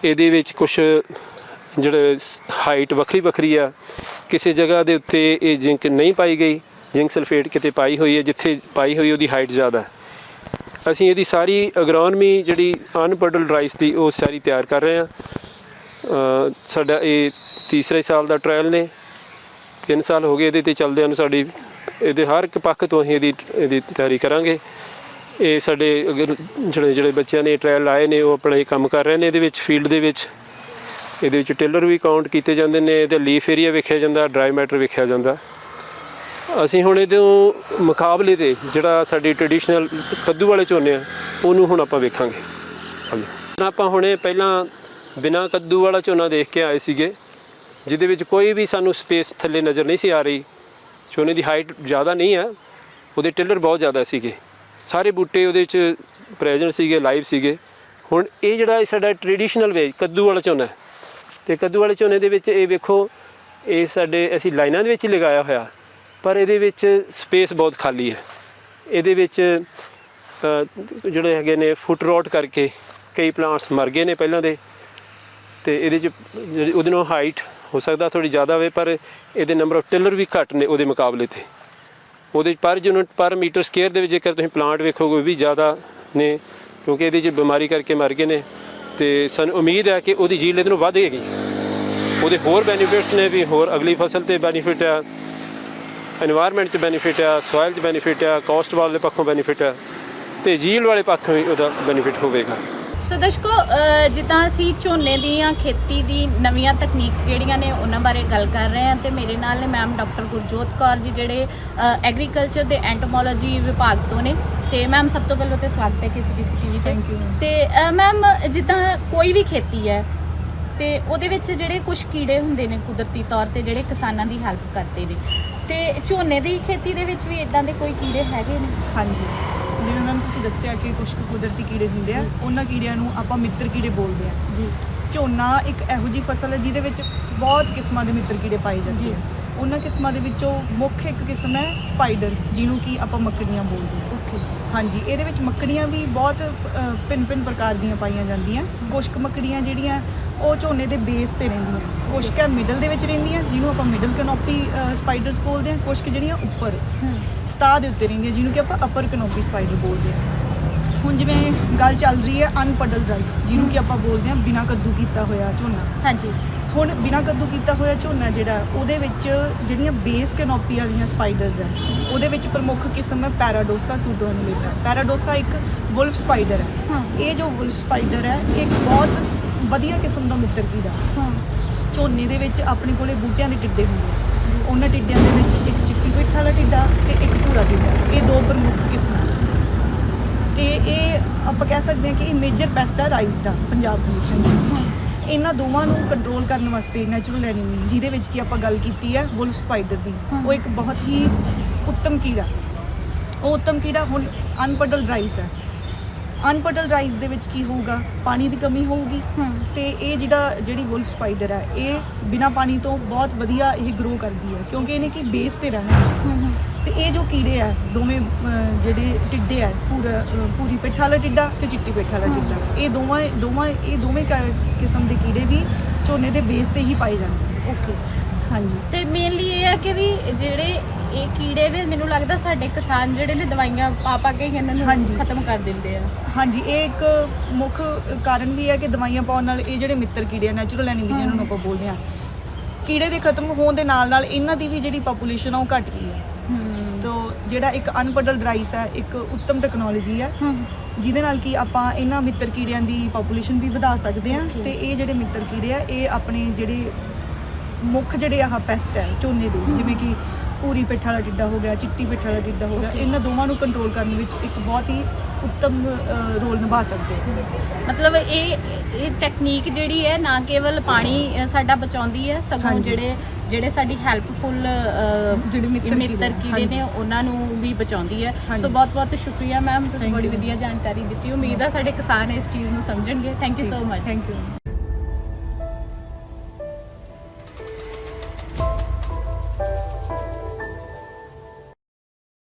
ਇਹਦੇ ਵਿੱਚ ਕੁਝ ਜਿਹੜੇ ਹਾਈਟ ਵੱਖਰੀ ਵੱਖਰੀ ਆ। ਕਿਸੇ ਜਗ੍ਹਾ ਦੇ ਉੱਤੇ ਇਹ ਜ਼ਿੰਕ ਨਹੀਂ ਪਾਈ ਗਈ। ਜ਼ਿੰਕ ਸਲਫੇਟ ਕਿਤੇ ਪਾਈ ਹੋਈ ਹੈ, ਜਿੱਥੇ ਪਾਈ ਹੋਈ ਉਹਦੀ ਹਾਈਟ ਜ਼ਿਆਦਾ ਹੈ। ਅਸੀਂ ਇਹਦੀ ਸਾਰੀ ਅਗਰੋਨਮੀ ਜਿਹੜੀ ਅਨਪਡਲ ਰਾਈਸ ਦੀ ਉਹ ਸਾਰੀ ਤਿਆਰ ਕਰ ਰਹੇ ਹਾਂ। ਸਾਡਾ ਇਹ ਤੀਸਰੇ ਸਾਲ ਦਾ ਟ੍ਰਾਇਲ ਨੇ। 3 ਸਾਲ ਹੋ ਗਏ ਇਹਦੇ ਤੇ ਚੱਲਦਿਆਂ ਨੂੰ ਸਾਡੀ ਇਹਦੇ ਹਰ ਇੱਕ ਪੱਖ ਤੋਂ ਅਸੀਂ ਇਹਦੀ ਇਹਦੀ ਤਿਆਰੀ ਕਰਾਂਗੇ। ਇਹ ਸਾਡੇ ਅਗਰ ਜਿਹੜੇ ਜਿਹੜੇ ਬੱਚਿਆਂ ਨੇ ਟ੍ਰਾਇਲ ਲਾਏ ਨੇ, ਉਹ ਆਪਣੇ ਕੰਮ ਕਰ ਰਹੇ ਨੇ ਇਹਦੇ ਵਿੱਚ ਫੀਲਡ ਦੇ ਵਿੱਚ। ਇਹਦੇ ਵਿੱਚ ਟੇਲਰ ਵੀ ਕਾਊਂਟ ਕੀਤੇ ਜਾਂਦੇ ਨੇ, ਇਹਦੇ ਲੀਫ ਏਰੀਆ ਵੇਖਿਆ ਜਾਂਦਾ ਡਰਾਈ ਮੈਟਰ ਵੇਖਿਆ ਜਾਂਦਾ। ਅਸੀਂ ਹੁਣ ਇਹਦੇ ਮੁਕਾਬਲੇ ਤੇ ਜਿਹੜਾ ਸਾਡੀ ਟ੍ਰੈਡੀਸ਼ਨਲ ਕੱਦੂ ਵਾਲੇ ਝੋਨੇ ਆ, ਉਹਨੂੰ ਹੁਣ ਆਪਾਂ ਵੇਖਾਂਗੇ। ਹਾਂਜੀ। ਆਪਾਂ ਹੁਣੇ ਪਹਿਲਾਂ ਬਿਨਾ ਕੱਦੂ ਵਾਲਾ ਝੋਨਾ ਦੇਖ ਕੇ ਆਏ ਸੀਗੇ, ਜਿਹਦੇ ਵਿੱਚ ਕੋਈ ਵੀ ਸਾਨੂੰ ਸਪੇਸ ਥੱਲੇ ਨਜ਼ਰ ਨਹੀਂ ਸੀ ਆ ਰਹੀ। ਝੋਨੇ ਦੀ ਹਾਈਟ ਜ਼ਿਆਦਾ ਨਹੀਂ ਹੈ ਉਹਦੇ ਟਿਲਰ ਬਹੁਤ ਜ਼ਿਆਦਾ ਸੀਗੇ। ਸਾਰੇ ਬੂਟੇ ਉਹਦੇ ਵਿੱਚ ਪ੍ਰੈਜ਼ੈਂਟ ਸੀਗੇ ਲਾਈਵ ਸੀਗੇ। ਹੁਣ ਇਹ ਜਿਹੜਾ ਸਾਡਾ ਟ੍ਰੈਡੀਸ਼ਨਲ ਵੇ, ਕੱਦੂ ਵਾਲਾ ਝੋਨਾ ਹੈ। ਤੇ ਕੱਦੂ ਵਾਲੇ ਝੋਨੇ ਦੇ ਵਿੱਚ ਇਹ ਵੇਖੋ, ਇਹ ਸਾਡੇ, ਅਸੀਂ ਲਾਈਨਾਂ ਦੇ ਵਿੱਚ ਹੀ ਲਗਾਇਆ ਹੋਇਆ, ਪਰ ਇਹਦੇ ਵਿੱਚ ਸਪੇਸ ਬਹੁਤ ਖਾਲੀ ਹੈ। ਇਹਦੇ ਵਿੱਚ ਜਿਹੜੇ ਹੈਗੇ ਨੇ ਫੁੱਟ ਰੋਟ ਕਰਕੇ ਕਈ ਪਲਾਂਟਸ ਮਰ ਗਏ ਨੇ ਪਹਿਲਾਂ ਦੇ। ਤੇ ਇਹਦੇ ਚ ਜਿਹੜੀ ਉਹਦੇ ਨਾਲ ਹਾਈਟ ਹੋ ਸਕਦਾ ਥੋੜੀ ਜ਼ਿਆਦਾ ਹੋਵੇ, ਪਰ ਇਹਦੇ ਨੰਬਰ ਆਫ ਟਿਲਰ ਵੀ ਘੱਟ ਨੇ ਉਹਦੇ ਮੁਕਾਬਲੇ ਤੇ। ਉਹਦੇ ਪਰ ਯੂਨਿਟ ਪਰ ਮੀਟਰ ਸਕੇਅਰ ਦੇ ਵਿੱਚ ਜੇਕਰ ਤੁਸੀਂ ਪਲਾਂਟ ਵੇਖੋਗੇ ਵੀ ਜ਼ਿਆਦਾ ਨੇ, ਕਿਉਂਕਿ ਇਹਦੇ 'ਚ ਬਿਮਾਰੀ ਕਰਕੇ ਮਰ ਗਏ ਨੇ। ਤੇ ਸਾਨੂੰ ਉਮੀਦ ਹੈ ਕਿ ਉਹਦੀ ਜੀਲਦ ਇਹਦੇ ਨੂੰ ਵਧੇਗੀ ਉਹਦੇ ਹੋਰ ਬੈਨੀਫਿਟਸ ਨੇ ਵੀ, ਹੋਰ ਅਗਲੀ ਫਸਲ ਤੇ ਬੈਨੀਫਿਟ ਆ এনवायरमेंट 'ਚ ਬੈਨੀਫਿਟ ਆ ਸੋਇਲ 'ਚ ਬੈਨੀਫਿਟ ਆ ਕਾਸਟ ਵਾਲੇ ਪੱਖੋਂ ਬੈਨੀਫਿਟ ਆ, ਤੇ ਜੀਲ ਵਾਲੇ ਪੱਖੋਂ ਵੀ ਉਹਦਾ ਬੈਨੀਫਿਟ ਹੋਵੇਗਾ। ਸੋ ਦਰਸ਼ਕੋ ਅ, ਜਿੱਦਾਂ ਅਸੀਂ ਝੋਨੇ ਦੀਆਂ ਖੇਤੀ ਦੀ ਨਵੀਆਂ ਤਕਨੀਕਸ ਜਿਹੜੀਆਂ ਨੇ ਉਹਨਾਂ ਬਾਰੇ ਗੱਲ ਕਰ ਰਹੇ ਹਾਂ ਤੇ ਮੇਰੇ ਨਾਲ ਨੇ ਮੈਮ ਡਾਕਟਰ ਗੁਰਜੋਤ ਕੌਰ ਜੀ ਜਿਹੜੇ ਐਗਰੀਕਲਚਰ ਦੇ ਐਂਟੋਮੋਲੋਜੀ ਵਿਭਾਗ ਤੋਂ ਨੇ। ਤੇ ਮੈਮ ਸਭ ਤੋਂ ਪਹਿਲਾਂ ਤੇ ਸਵਾਗਤ ਹੈ ਕਿਸੇ ਕਿਸੇ ਟੀਵੀ ਤੇ। ਤੇ ਮੈਮ ਜਿੱਦਾਂ ਕੋਈ ਵੀ ਖੇਤੀ ਹੈ ਤੇ ਉਹਦੇ ਵਿੱਚ ਜਿਹੜੇ ਕੁਝ ਕੀੜੇ ਹੁੰਦੇ ਨੇ ਕੁਦਰਤੀ ਤੌਰ ਤੇ ਜਿਹੜੇ ਕਿਸਾਨਾਂ ਦੀ ਹੈਲਪ ਕਰਦੇ ਨੇ। ਤੇ ਝੋਨੇ ਦੀ ਖੇਤੀ ਦੇ ਵਿੱਚ ਵੀ ਇਦਾਂ ਦੇ ਕੋਈ ਕੀੜੇ ਹੈਗੇ ਨੇ? ਹਾਂਜੀ। ਜਿਵੇਂ ਮੈਮ ਤੁਸੀਂ ਦੱਸਿਆ ਕਿ ਕੁਝ ਕੁ ਕੁਦਰਤੀ ਕੀੜੇ ਹੁੰਦੇ ਆ ਉਹਨਾਂ ਕੀੜਿਆਂ ਨੂੰ ਆਪਾਂ ਮਿੱਤਰ ਕੀੜੇ ਬੋਲਦੇ ਆ। ਜੀ। ਝੋਨਾ ਇੱਕ ਇਹੋ ਜਿਹੀ ਫਸਲ ਹੈ ਜਿਹਦੇ ਵਿੱਚ ਬਹੁਤ ਕਿਸਮਾਂ ਦੇ ਮਿੱਤਰ ਕੀੜੇ ਪਾਏ ਜਾਂਦੇ ਆ। ਉਹਨਾਂ ਕਿਸਮਾਂ ਦੇ ਵਿੱਚੋਂ ਮੁੱਖ ਇੱਕ ਕਿਸਮ ਹੈ ਸਪਾਈਡਰ ਜਿਹਨੂੰ ਕਿ ਆਪਾਂ ਮੱਕੜੀਆਂ ਬੋਲਦੇ ਆ। ਓਕੇ। ਹਾਂਜੀ ਇਹਦੇ ਵਿੱਚ ਮੱਕੜੀਆਂ ਵੀ ਬਹੁਤ ਭਿੰਨ-ਭਿੰਨ ਪ੍ਰਕਾਰ ਦੀਆਂ ਪਾਈਆਂ ਜਾਂਦੀਆਂ। ਕੁਛ ਕੁ ਮੱਕੜੀਆਂ ਜਿਹੜੀਆਂ ਉਹ ਝੋਨੇ ਦੇ ਬੇਸ ਤੇ ਰਹਿੰਦੀਆਂ। ਕੁਛ ਕੁ ਮਿਡਲ ਦੇ ਵਿੱਚ ਰਹਿੰਦੀਆਂ ਜਿਹਨੂੰ ਆਪਾਂ ਮਿਡਲ ਕਨੋਪੀ ਸਪਾਈਡਰਸ ਬੋਲਦੇ ਆ। ਕੁਛ ਕੁ ਜਿਹੜੀਆਂ ਉੱਪਰ। ਸਤਹ ਦੇ ਉੱਤੇ ਰਹਿੰਦੀਆਂ ਜਿਹਨੂੰ ਕਿ ਆਪਾਂ ਅਪਰ ਕਨੋਪੀ ਸਪਾਈਡਰ ਬੋਲਦੇ ਆ। ਹੁਣ ਜਿਵੇਂ ਗੱਲ ਚੱਲ ਰਹੀ ਹੈ ਅਨਪਡਲ ਰਾਈਸ ਜਿਹਨੂੰ ਕਿ ਆਪਾਂ ਬੋਲਦੇ ਹਾਂ ਬਿਨਾਂ ਕੱਦੂ ਕੀਤਾ ਹੋਇਆ ਝੋਨਾ। ਹਾਂਜੀ। ਹੁਣ ਬਿਨਾਂ ਕੱਦੂ ਕੀਤਾ ਹੋਇਆ ਝੋਨਾ ਜਿਹੜਾ ਉਹਦੇ ਵਿੱਚ ਜਿਹੜੀਆਂ ਬੇਸ ਕੈਨੋਪੀ ਵਾਲੀਆਂ ਸਪਾਈਡਰਸ ਹੈ ਉਹਦੇ ਵਿੱਚ ਪ੍ਰਮੁੱਖ ਕਿਸਮ ਹੈ ਪੈਰਾਡੋਸਾ ਸੂਡੋਨਿਲੇਟਾ ਪੈਰਾਡੋਸਾ ਇੱਕ ਵੁਲਫ ਸਪਾਈਡਰ ਹੈ। ਇਹ ਜੋ ਵੁਲਫ ਸਪਾਈਡਰ ਹੈ ਇਹ ਇੱਕ ਬਹੁਤ ਵਧੀਆ ਕਿਸਮ ਦਾ ਮਿੱਤਰ ਕੀੜਾ ਝੋਨੇ ਦੇ ਵਿੱਚ ਆਪਣੇ ਕੋਲੇ ਬੂਟਿਆਂ ਦੇ ਟਿੱਡੇ ਹੁੰਦੇ ਉਹਨਾਂ ਟਿੱਡਿਆਂ ਦੇ ਵਿੱਚ ਇੱਕ ਚਿੱਟੀ ਪਿੱਠ ਵਾਲਾ ਟਿੱਡਾ ਤੇ ਇੱਕ ਭੂਰਾ ਟਿੱਡਾ ਇਹ ਦੋ ਪ੍ਰਮੁੱਖ ਕਿਸਮਾਂ ਤੇ ਇਹ ਆਪਾਂ ਕਹਿ ਸਕਦੇ ਹਾਂ ਕਿ ਇਹ ਮੇਜਰ ਪੈਸਟ ਹੈ ਰਾਈਸ ਦਾ ਪੰਜਾਬ ਕੰਡੀਸ਼ਨ ਦੇ ਵਿੱਚ। ਇਹਨਾਂ ਦੋਵਾਂ ਨੂੰ ਕੰਟਰੋਲ ਕਰਨ ਵਾਸਤੇ ਨੈਚੁਰਲ ਐਨੀਮੀ ਜਿਹਦੇ ਵਿੱਚ ਕੀ ਆਪਾਂ ਗੱਲ ਕੀਤੀ ਹੈ ਵੁਲਫ ਸਪਾਈਡਰ ਦੀ। ਉਹ ਇੱਕ ਬਹੁਤ ਹੀ ਉੱਤਮ ਕੀੜਾ। ਉਹ ਉੱਤਮ ਕੀੜਾ ਹੁਣ ਅਨਪਡਲ ਰਾਈਸ ਹੈ। ਅਨਪਡਲ ਰਾਈਸ ਦੇ ਵਿੱਚ ਕੀ ਹੋਊਗਾ? ਪਾਣੀ ਦੀ ਕਮੀ ਹੋਊਗੀ। ਤੇ ਇਹ ਜਿਹੜਾ ਜਿਹੜੀ ਵੁਲਫ ਸਪਾਈਡਰ ਹੈ ਇਹ ਬਿਨਾ ਪਾਣੀ ਤੋਂ ਬਹੁਤ ਵਧੀਆ ਇਹ ਗਰੋ ਕਰਦੀ ਹੈ ਕਿਉਂਕਿ ਇਹਨੇ ਕੀ ਬੇਸ ਤੇ ਰਹਿਣਾ ਹੈ। ਤੇ ਇਹ ਜੋ ਕੀੜੇ ਆ ਦੋਵੇਂ ਜਿਹੜੇ ਟਿੱਡੇ ਆ ਪੂਰਾ ਪੂਰੀ ਪਿੱਠ ਵਾਲਾ ਟਿੱਡਾ ਤੇ ਚਿੱਟੀ ਪਿੱਠ ਵਾਲਾ ਟਿੱਡਾ ਇਹ ਦੋਵਾਂ ਦੋਵਾਂ ਇਹ ਦੋਵੇਂ ਕਿਸਮ ਦੇ ਕੀੜੇ ਵੀ ਝੋਨੇ ਦੇ ਬੇਸ ਤੇ ਹੀ ਪਾਏ ਜਾਂਦੇ ਓਕੇ ਹਾਂਜੀ। ਤੇ ਮੇਨਲੀ ਇਹ ਹੈ ਕਿ ਵੀ ਜਿਹੜੇ ਇਹ ਕੀੜੇ ਨੇ ਮੈਨੂੰ ਲੱਗਦਾ ਸਾਡੇ ਕਿਸਾਨ ਜਿਹੜੇ ਨੇ ਦਵਾਈਆਂ ਪਾ ਪਾ ਕੇ ਹੀ ਇਹਨਾਂ ਨੂੰ ਹਾਂਜੀ। ਖਤਮ ਕਰ ਦਿੰਦੇ ਆ। ਹਾਂਜੀ ਇਹ ਇੱਕ ਮੁੱਖ ਕਾਰਨ ਵੀ ਹੈ ਕਿ ਦਵਾਈਆਂ ਪਾਉਣ ਨਾਲ ਇਹ ਜਿਹੜੇ ਮਿੱਤਰ ਕੀੜੇ ਆ ਨੈਚੁਰਲ ਐਨੀਮੀ ਜਿਹਨਾਂ ਨੂੰ ਆਪਾਂ ਬੋਲਦੇ ਆ ਕੀੜੇ ਦੇ ਖਤਮ ਹੋਣ ਦੇ ਨਾਲ ਨਾਲ ਇਹਨਾਂ ਦੀ ਵੀ ਜਿਹੜੀ ਪੋਪੂਲੇਸ਼ਨ ਆ ਉਹ ਘਟ ਰਹੀ ਹੈ। ਤੋ ਜਿਹੜਾ ਇੱਕ ਅਨਪਡਲ ਰਾਈਸ ਹੈ ਇੱਕ ਉੱਤਮ ਟੈਕਨੋਲੋਜੀ ਹੈ ਜਿਹਦੇ ਨਾਲ ਕਿ ਆਪਾਂ ਇਹਨਾਂ ਮਿੱਤਰ ਕੀੜਿਆਂ ਦੀ ਪੋਪੂਲੇਸ਼ਨ ਵੀ ਵਧਾ ਸਕਦੇ ਹਾਂ ਤੇ ਇਹ ਜਿਹੜੇ ਮਿੱਤਰ ਕੀੜੇ ਆ ਇਹ ਆਪਣੇ ਜਿਹੜੇ ਮੁੱਖ ਜਿਹੜੇ ਆਹ ਪੈਸਟ ਹੈ ਝੋਨੇ ਦੇ ਜਿਵੇਂ ਕਿ ਪੂਰੀ ਪਿੱਠ ਵਾਲਾ ਟਿੱਡਾ ਹੋ ਗਿਆ ਚਿੱਟੀ ਪਿੱਠ ਵਾਲਾ ਟਿੱਡਾ ਹੋ ਗਿਆ ਇਹਨਾਂ ਦੋਵਾਂ ਨੂੰ ਕੰਟਰੋਲ ਕਰਨ ਵਿੱਚ ਇੱਕ ਬਹੁਤ ਹੀ ਉੱਤਮ ਰੋਲ ਨਿਭਾ ਸਕਦੇ ਆ ਮਤਲਬ ਇਹ ਇਹ ਟੈਕਨੀਕ ਜਿਹੜੀ ਹੈ ਨਾ ਕੇਵਲ ਪਾਣੀ ਸਾਡਾ ਬਚਾਉਂਦੀ ਹੈ ਸਗੋਂ। ਜਿਹੜੇ ਜਿਹੜੇ ਸਾਡੀ ਹੈਲਪਫੁਲ ਜਿਹੜੇ ਮਿੱਤਰ ਕੀੜੇ। ਨੇ ਉਹਨਾਂ ਨੂੰ ਵੀ ਬਚਾਉਂਦੀ ਹੈ। ਸੋ ਬਹੁਤ ਬਹੁਤ ਸ਼ੁਕਰੀਆ ਮੈਮ ਤੁਸੀਂ ਬੜੀ. ਵਧੀਆ ਜਾਣਕਾਰੀ ਦਿੱਤੀ ਉਮੀਦ ਹੈ ਸਾਡੇ ਕਿਸਾਨ ਇਸ ਚੀਜ਼ ਨੂੰ ਸਮਝਣਗੇ thank you so much thank you